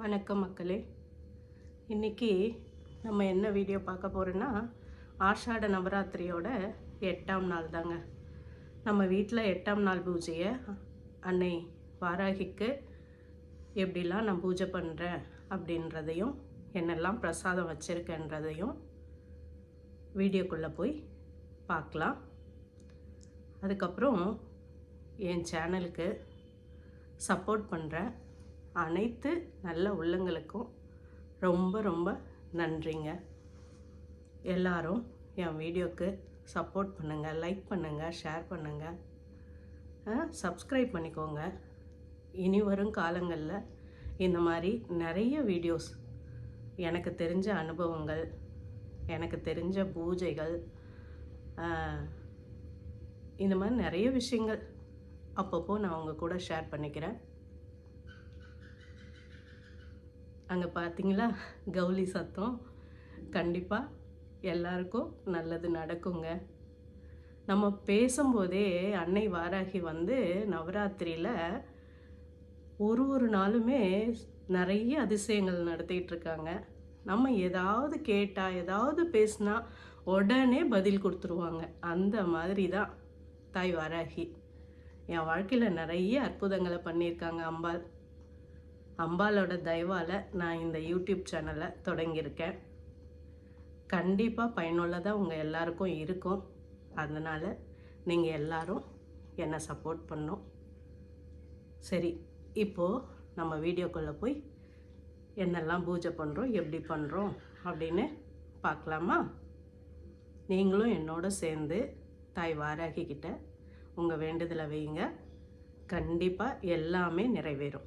வணக்கம் மக்களே. இன்றைக்கி நம்ம என்ன வீடியோ பார்க்க போகிறோன்னா ஆஷாட நவராத்திரியோட எட்டாம் நாள் தாங்க. நம்ம வீட்டில் எட்டாம் நாள் பூஜையை அன்னை வாராகிக்கு எப்படிலாம் நான் பூஜை பண்ணுறேன் அப்படின்றதையும் என்னெல்லாம் பிரசாதம் வச்சுருக்கேன்றதையும் வீடியோக்குள்ளே போய் பார்க்கலாம். அதுக்கப்புறம் என் சேனலுக்கு சப்போர்ட் பண்ணுறேன் அனைத்து நல்ல உள்ளங்களுக்கும் ரொம்ப ரொம்ப நன்றிங்க. எல்லாரும் என் வீடியோக்கு சப்போர்ட் பண்ணுங்கள் லைக் பண்ணுங்கள் ஷேர் பண்ணுங்கள் சப்ஸ்கிரைப் பண்ணிக்கோங்க. இனி வரும் காலங்களில் இந்த மாதிரி நிறைய வீடியோஸ் எனக்கு தெரிஞ்ச அனுபவங்கள் எனக்கு தெரிஞ்ச பூஜைகள் இந்த மாதிரி நிறைய விஷயங்கள் அப்பப்போ நான் உங்கள் கூட ஷேர் பண்ணிக்கிறேன். அங்கே பார்த்தீங்களா கௌலி சத்தம். கண்டிப்பாக எல்லாருக்கும் நல்லது நடக்குங்க. நம்ம பேசும்போதே அன்னை வாராகி வந்து நவராத்திரியில் ஒரு ஒரு நாளுமே நிறைய அதிசயங்கள் நடத்திட்டு இருக்காங்க. நம்ம ஏதாவது கேட்டால் ஏதாவது பேசினா உடனே பதில் கொடுத்துருவாங்க. அந்த மாதிரி தான் தாய் வாராகி. என் வாழ்க்கையில் நிறைய அற்புதங்களை பண்ணியிருக்காங்க அம்பாள். அம்பாலோட தயவால் நான் இந்த யூடியூப் சேனலை தொடங்கியிருக்கேன். கண்டிப்பாக பயனுள்ளதாக உங்கள் எல்லாருக்கும் இருக்கும். அதனால் நீங்கள் எல்லாரும் என்னை சப்போர்ட் பண்ணும். சரி இப்போது நம்ம வீடியோக்குள்ளே போய் என்னெல்லாம் பூஜை பண்ணுறோம் எப்படி பண்ணுறோம் அப்படின்னு பார்க்கலாமா? நீங்களும் என்னோட சேர்ந்து தாய் வாராகிக்கிட்ட உங்கள் வேண்டுதலை வைங்க கண்டிப்பாக எல்லாமே நிறைவேறும்.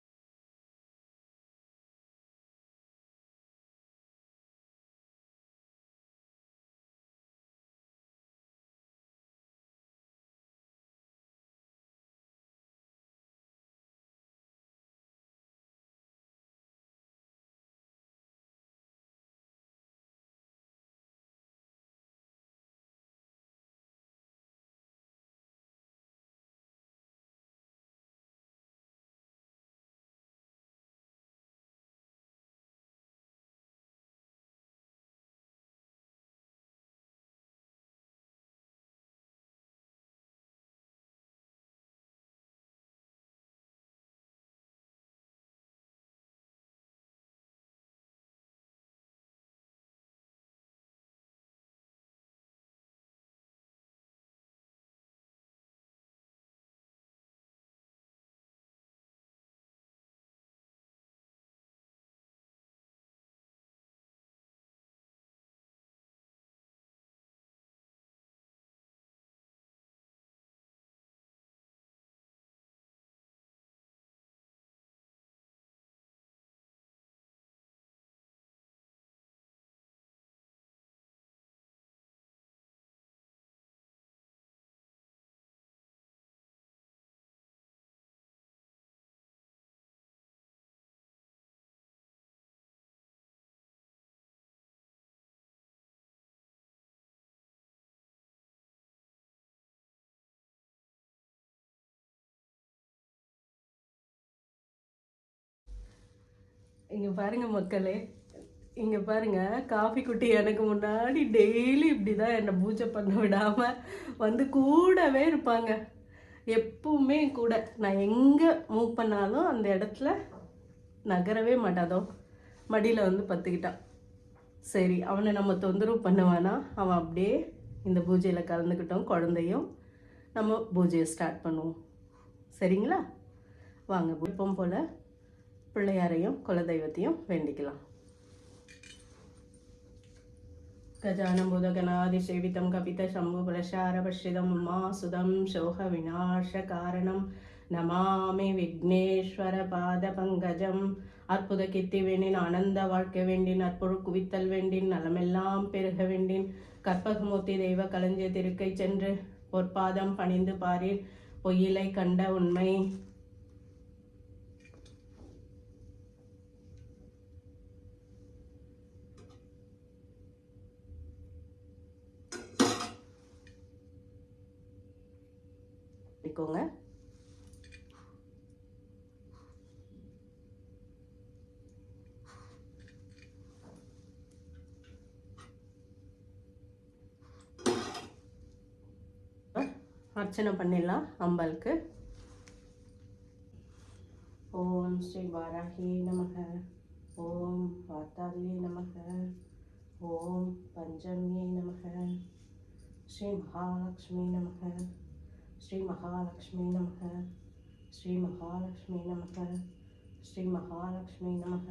இங்கே பாருங்கள் மக்களே. இங்கே பாருங்கள் காஃபி குட்டி எனக்கு முன்னாடி டெய்லி இப்படி தான் என்னை பூஜை பண்ண விடாமல் வந்து கூடவே இருப்பாங்க. எப்பவுமே கூட. நான் எங்கே மூவ் பண்ணாலும் அந்த இடத்துல நகரவே மாட்டாதோ. மடியில் வந்து பத்துக்கிட்டான். சரி அவனை நம்ம தொந்தரவு பண்ணுவானா? அவன் அப்படியே இந்த பூஜையில் கலந்துக்கிட்டோம் குழந்தையும். நம்ம பூஜையை ஸ்டார்ட் பண்ணுவோம். சரிங்களா? வாங்க விருப்பம் போல். பிள்ளையாரையும் குலதெய்வத்தையும் வேண்டிக்கலாம். கஜானம் சம்பு கபித சம்புபலசாரபஷிதம் உமாசுதம் சோக விநாச காரணம். நமாமி விக்னேஸ்வர பாத பங்கஜம். அற்புத கித்தி வேண்டின் ஆனந்த வாழ்க்கை வேண்டின் அற்புழு குவித்தல் வேண்டின் நலமெல்லாம் பெருக வேண்டின். கற்பகமூர்த்தி தெய்வ களஞ்சிய திருக்கை சென்று பொற்பாதம் பணிந்து பாரீர். பொய்யிலை கண்ட உண்மை வைக்கோங்க அர்ச்சனை பண்ணிடலாம் அம்பாளுக்கு ஓம் ஸ்ரீ வாராகி நமக. ஓம் வாத்தாரியே நமக. ஓம் பஞ்சமியே நமக. ஸ்ரீ மகாலட்சுமி நமக. ஸ்ரீ மகாலட்சுமி நமக. ஸ்ரீ மகாலட்சுமி நமக. ஸ்ரீ மகாலட்சுமி நமக.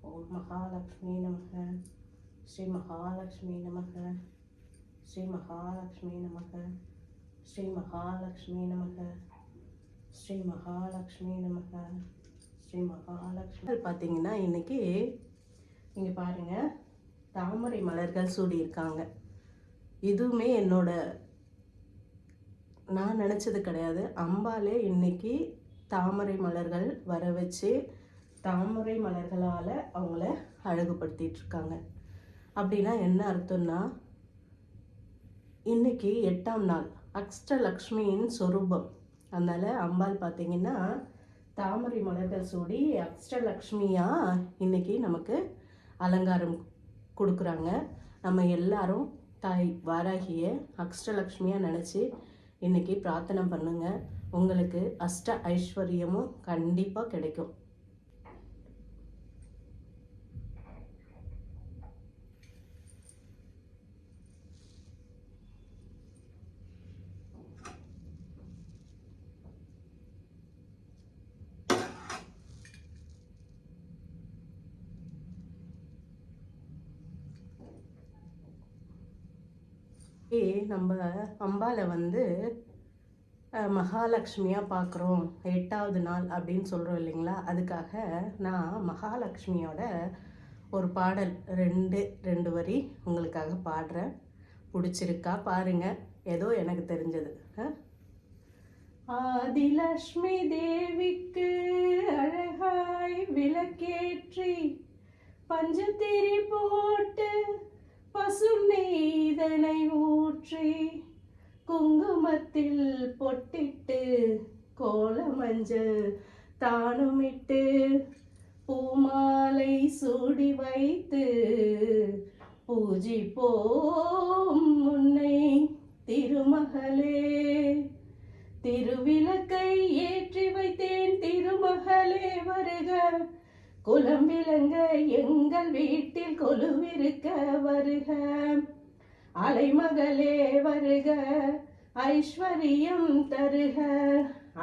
ஓம் மகாலட்சுமி நமக. ஸ்ரீ மகாலட்சுமி நமக. ஸ்ரீ மகாலட்சுமி நமக. ஸ்ரீ மகாலட்சுமி நமக. ஸ்ரீ மகாலட்சுமி நமக. ஸ்ரீ மகாலட்சுமி பார்த்தீங்கன்னா இன்னைக்கு இங்கே பாருங்கள் தாமரை மலர்கள் சூடியிருக்காங்க. இதுவுமே என்னோட நான் நினச்சது கிடையாது. அம்பாலே இன்னைக்கு தாமரை மலர்கள் வர வச்சு தாமரை மலர்களால் அவங்கள அழகுபடுத்திகிட்ருக்காங்க அப்படின்னா என்ன அர்த்தம்னா இன்னைக்கு எட்டாம் நாள் அக்ஷ்டலக்ஷ்மியின் சொரூபம். அதனால் அம்பாள் பார்த்தீங்கன்னா தாமரை மலர்கள் சூடி அக்ஷ்டலக்ஷ்மியாக இன்றைக்கி நமக்கு அலங்காரம் கொடுக்குறாங்க. நம்ம எல்லாரும் தாய் வாராகிய அக்ஷ்டலக்ஷ்மியாக நினச்சி இன்னைக்கு பிரார்த்தனை பண்ணுங்கள் உங்களுக்கு அஷ்ட ஐஸ்வர்யமும் கண்டிப்பாக கிடைக்கும். நம்ம அம்பாவை வந்து மகாலட்சுமியாக பார்க்குறோம் எட்டாவது நாள் அப்படின்னு சொல்கிறோம் இல்லைங்களா? அதுக்காக நான் மகாலட்சுமியோட ஒரு பாடல் ரெண்டு ரெண்டு வரி உங்களுக்காக பாடுறேன். பிடிச்சிருக்கா பாருங்கள் ஏதோ எனக்கு தெரிஞ்சது. ஆதிலக்ஷ்மி தேவிக்கு அழகாய் விளக்கேற்றி பஞ்சத்திரி போட்டு பசும் ஊற்றி குங்குமத்தில் பொட்டிட்டு கோலமஞ்சள் தானுமிட்டு பூமாலை சூடி வைத்து பூஜிப்போம் முன்னை திருமகளே. திருவிளக்கை ஏற்றி வைத்தேன் திருமகளே வருக. குலம் விளங்க எங்கள் வீட்டில் கொலுவிருக்க வருக. அலைமகளே வருக ஐஸ்வர்யம் தருக.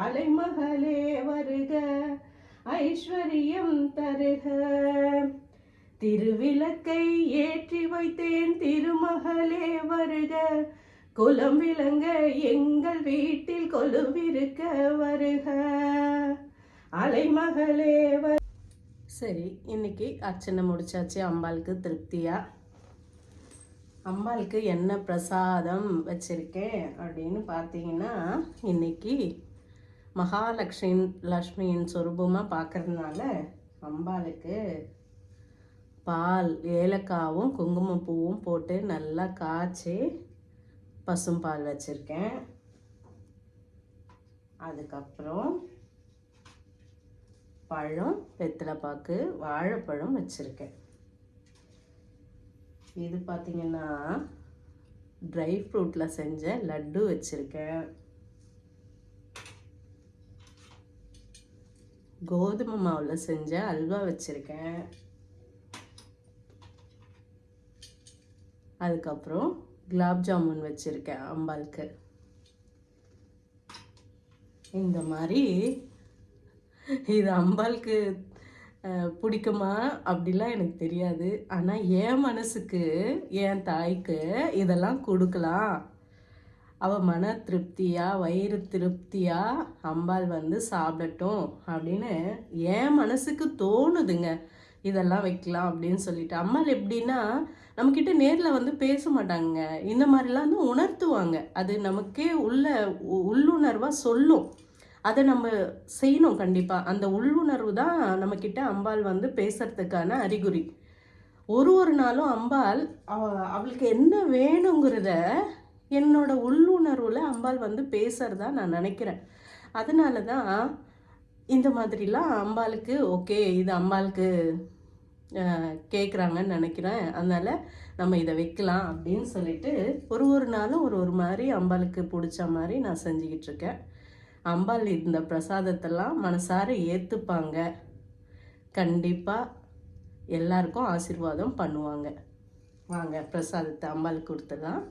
அலைமகளே வருக ஐஸ்வர்யம் தருக. திருவிளக்கை ஏற்றி வைத்தேன் திருமகளே வருக. குலம் விளங்க எங்கள் வீட்டில் கொலுவிருக்க வருக. அலைமகளே வரு சரி இன்னைக்கு அர்ச்சனை முடிச்சாச்சு. அம்பாளுக்கு திருப்தியா? அம்பாளுக்கு என்ன பிரசாதம் வச்சிருக்கேன் அப்படின்னு பார்த்தீங்கன்னா இன்னைக்கு மகாலட்சுமி லக்ஷ்மியின் சொரூபமாக பார்க்கறதுனால அம்பாளுக்கு பால் ஏலக்காவும் குங்குமப்பூவும் போட்டு நல்லா காய்ச்சி பசும்பால் வச்சுருக்கேன். அதுக்கப்புறம் பழம் வெத்தலைப்பாக்கு வாழைப்பழம் வச்சுருக்கேன். இது பார்த்தீங்கன்னா ட்ரை ஃப்ரூட்டில் செஞ்ச லட்டு வச்சுருக்கேன். கோதுமை மாவில் செஞ்ச அல்வா வச்சுருக்கேன். அதுக்கப்புறம் குலாப் ஜாமுன் வச்சுருக்கேன் அம்பாளுக்கு. இந்த மாதிரி இது அம்பாளுக்கு பிடிக்குமா? அப்படிலாம் எனக்கு தெரியாது. ஆனால் என் மனசுக்கு என் தாய்க்கு இதெல்லாம் கொடுக்கலாம். அவள் மன திருப்தியாக வயிறு திருப்தியாக அம்பாள் வந்து சாப்பிடட்டும் அப்படின்னு என் மனசுக்கு தோணுதுங்க. இதெல்லாம் வைக்கலாம் அப்படின்னு சொல்லிட்டு. அம்மாள் எப்படின்னா நம்மக்கிட்ட நேரில் வந்து பேச மாட்டாங்க இந்த மாதிரிலாம் வந்து உணர்த்துவாங்க. அது நமக்கே உள்ள உள்ளுணர்வாக சொல்லும். அதை நம்ம செய்யணும் கண்டிப்பாக அந்த உள்ளுணர்வு தான் நம்மக்கிட்ட அம்பாள் வந்து பேசுறதுக்கான அறிகுறி. ஒரு ஒரு நாளும் அம்பாள் அவ- அவளுக்கு என்ன வேணுங்கிறத என்னோட உள்ளுணர்வில் அம்பாள் வந்து பேசுறதா நான் நினைக்கிறேன். அதனால தான் இந்த மாதிரிலாம் அம்பாளுக்கு ஓகே இது அம்பாளுக்கு கேட்குறாங்கன்னு நினைக்கிறேன். அதனால் நம்ம இதை வைக்கலாம் அப்படின்னு சொல்லிட்டு ஒரு ஒரு நாளும் ஒரு ஒரு மாதிரி அம்பாளுக்கு பிடிச்ச மாதிரி நான் செஞ்சுக்கிட்டு இருக்கேன். அம்பாள் இந்த பிரசாதத்தெல்லாம் மனசார ஏற்றுப்பாங்க கண்டிப்பாக எல்லாருக்கும் ஆசீர்வாதம் பண்ணுவாங்க. வாங்க பிரசாதத்தை அம்பாளுக்கு கொடுத்துடலாம்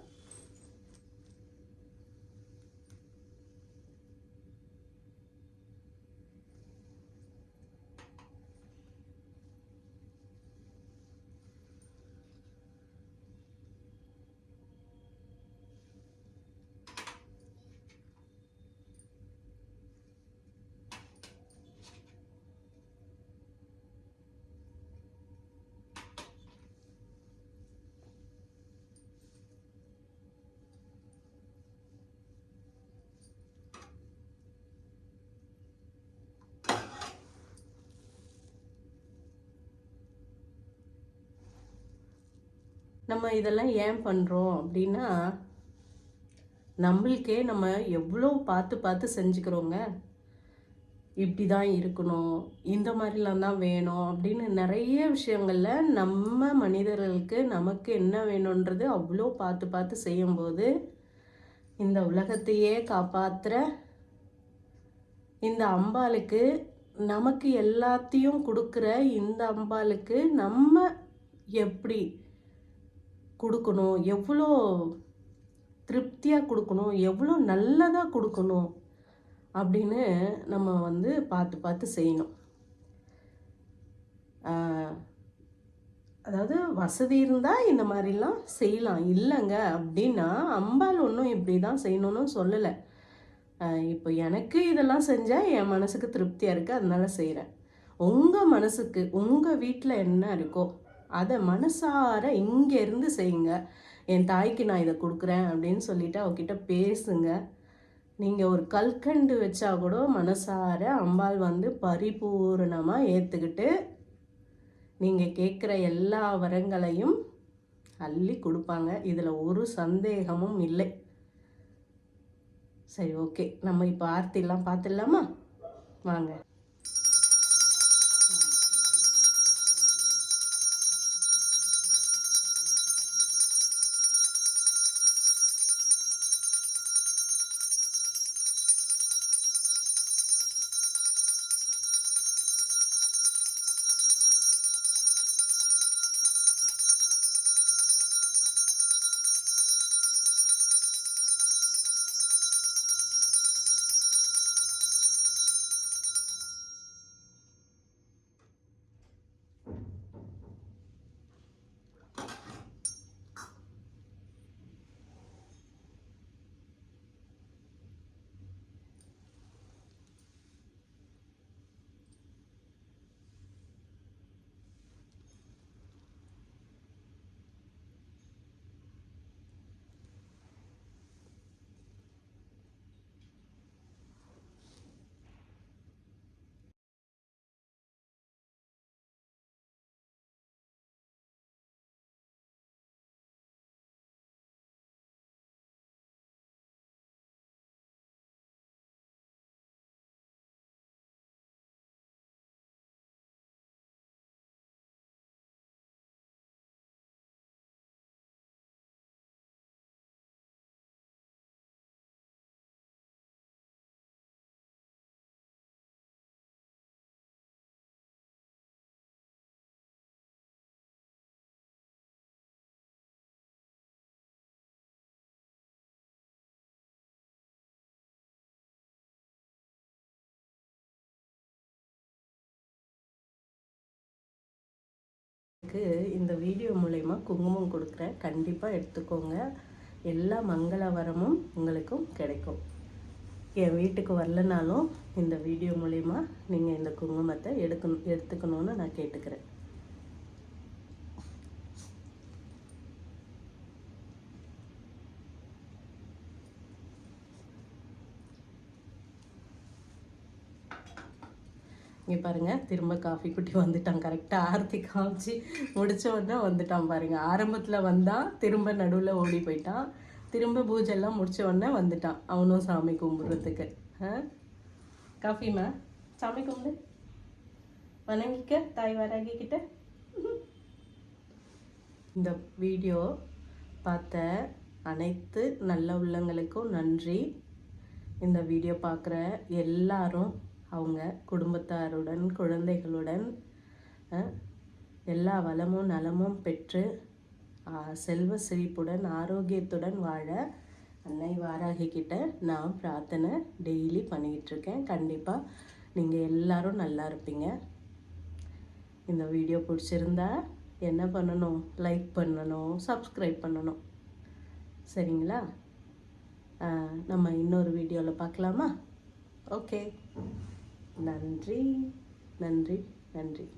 நம்ம இதெல்லாம் ஏன் பண்ணுறோம் அப்படின்னா நம்மளுக்கே நம்ம எவ்வளோ பார்த்து பார்த்து செஞ்சுக்கிறோங்க. இப்படி தான் இருக்கணும் இந்த மாதிரிலாம் தான் வேணும் அப்படின்னு நிறைய விஷயங்களில் நம்ம மனிதர்களுக்கு நமக்கு என்ன வேணுன்றது அவ்வளோ பார்த்து பார்த்து செய்யும்போது இந்த உலகத்தையே காப்பாற்றுற இந்த அம்பாளுக்கு நமக்கு எல்லாத்தையும் கொடுக்குற இந்த அம்பாளுக்கு நம்ம எப்படி கொடுக்கணும். எவ்வளோ திருப்தியாக கொடுக்கணும். எவ்வளோ நல்லதாக கொடுக்கணும் அப்படின்னு நம்ம வந்து பார்த்து பார்த்து செய்யணும். அதாவது வசதி இருந்தால் இந்த மாதிரிலாம் செய்யலாம். இல்லைங்க அப்படின்னா அம்பாள் ஒன்றும் இப்படி தான் செய்யணும்னு சொல்லலை. இப்போ எனக்கு இதெல்லாம் செஞ்சால் என் மனசுக்கு திருப்தியாக இருக்குது அதனால செய்கிறேன் உங்கள் மனசுக்கு உங்கள் வீட்டில் என்ன இருக்கோ அதை மனசார இங்கேருந்து செய்யுங்க. என் தாய்க்கு நான் இதை கொடுக்குறேன் அப்படின்னு சொல்லிட்டு அவகிட்ட பேசுங்க. நீங்கள் ஒரு கல்கண்டு வச்சா கூட மனசார அம்பாள் வந்து பரிபூரணமாக ஏற்றுக்கிட்டு நீங்கள் கேட்குற எல்லா வரங்களையும் அள்ளி கொடுப்பாங்க. இதில் ஒரு சந்தேகமும் இல்லை. சரி ஓகே. நம்ம இப்போ ஆர்த்திலாம் பார்த்துடலாமா? வாங்க. இந்த வீடியோ மூலயமா குங்குமம் கொடுக்குறேன். கண்டிப்பாக எடுத்துக்கோங்க. எல்லா மங்கள வரமும் உங்களுக்கும் கிடைக்கும். என் வீட்டுக்கு வரலனாலும் இந்த வீடியோ மூலயமா நீங்கள் இந்த குங்குமத்தை எடுக்கணும் எடுத்துக்கணும்னு நான் கேட்டுக்கிறேன். இங்கே பாருங்கள் திரும்ப காஃபி குட்டி வந்துட்டான். கரெக்டாக ஆரத்தி காமிச்சு முடித்த உடனே வந்துட்டான் பாருங்கள் ஆரம்பத்தில் வந்தான் திரும்ப நடுவில் ஓடி போயிட்டான். திரும்ப பூஜெல்லாம் முடித்த உடனே வந்துட்டான். அவனும் சாமி கும்பிட்றதுக்கு. ஆ? காஃபிமா சாமி கும்பிடு. வணங்கிக்க தாய் வராகிக்கிட்ட இந்த வீடியோ பார்த்த அனைத்து நல்ல உள்ளங்களுக்கும் நன்றி. இந்த வீடியோ பார்க்குற எல்லாரும் அவங்க குடும்பத்தாருடன் குழந்தைகளுடன் எல்லா வளமும் நலமும் பெற்று செல்வ செழிப்புடன் ஆரோக்கியத்துடன் வாழ அன்னை வாராகி கிட்ட நான் பிரார்த்தனை டெய்லி பண்ணிக்கிட்டு இருக்கேன் கண்டிப்பாக நீங்கள் எல்லாரும் நல்லா இருப்பீங்க. இந்த வீடியோ பிடிச்சிருந்தா என்ன பண்ணணும்? லைக் பண்ணணும் சப்ஸ்கிரைப் பண்ணணும். சரிங்களா? நம்ம இன்னொரு வீடியோவில் பார்க்கலாமா? ஓகே. நன்றி நன்றி நன்றி.